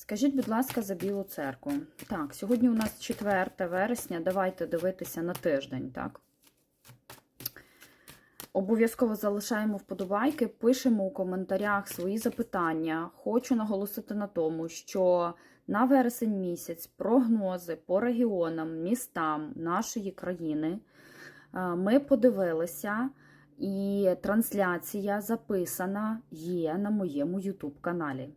Скажіть, будь ласка, за Білу церкву. Так, сьогодні у нас 4 вересня. Давайте дивитися на тиждень, так? Обов'язково залишаємо вподобайки, пишемо у коментарях свої запитання. Хочу наголосити на тому, що на вересень місяць прогнози по регіонам, містам нашої країни е, ми подивилися, і трансляція записана є на моєму YouTube каналі.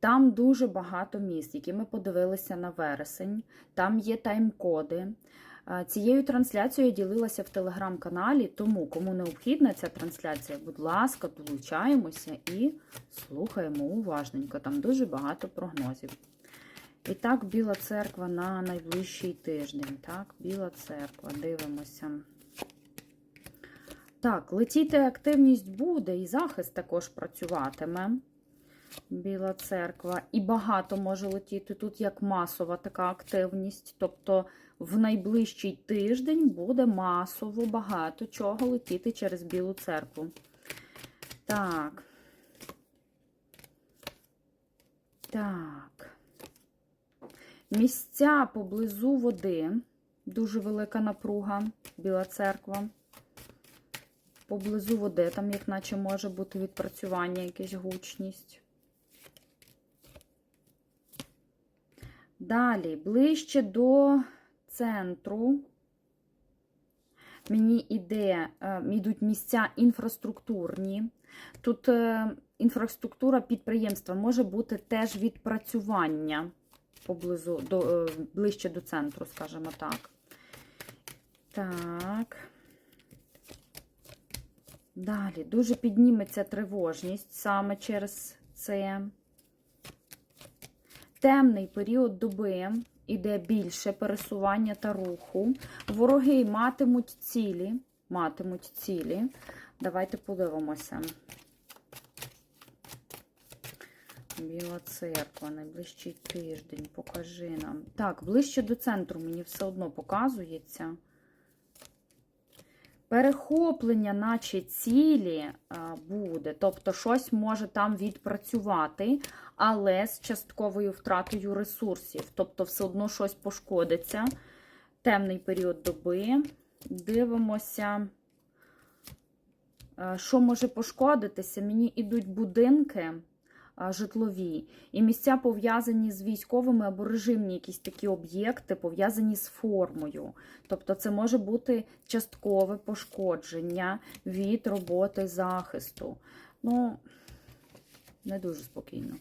Там дуже багато міст, які ми подивилися на вересень. Там є тайм-коди. Цією трансляцією я ділилася в телеграм-каналі, тому кому необхідна ця трансляція, будь ласка, долучаємося і слухаємо уважненько. Там дуже багато прогнозів. І так, Біла церква на найближчий тиждень. Так, Біла церква, дивимося. Так, летіти активність буде, і захист також працюватиме. Біла церква. І багато може летіти тут як масова така активність. Тобто в найближчий тиждень буде масово багато чого летіти через Білу церкву. Так. Так. Місця поблизу води. Дуже велика напруга, Біла церква. Поблизу води, там, як наче може бути відпрацювання, якась гучність. Далі, ближче до центру. Мені іде, е, йдуть місця інфраструктурні. Тут е, інфраструктура підприємства може бути теж відпрацювання поблизу, до, е, ближче до центру, скажімо так. Так. Далі, дуже підніметься тривожність саме через це. Темний період доби іде більше пересування та руху. Вороги матимуть цілі. Матимуть цілі. Давайте подивимося. Біла церква, найближчий тиждень, покажи нам. Так, ближче до центру мені все одно показується. Перехоплення, наче цілі а, буде, тобто щось може там відпрацювати, але з частковою втратою ресурсів. Тобто, все одно щось пошкодиться. Темний період доби. Дивимося, а, що може пошкодитися. Мені йдуть будинки житлові і місця пов'язані з військовими або режимні якісь такі об'єкти, пов'язані з формою. Тобто, це може бути часткове пошкодження від роботи захисту. Ну, не дуже спокійно.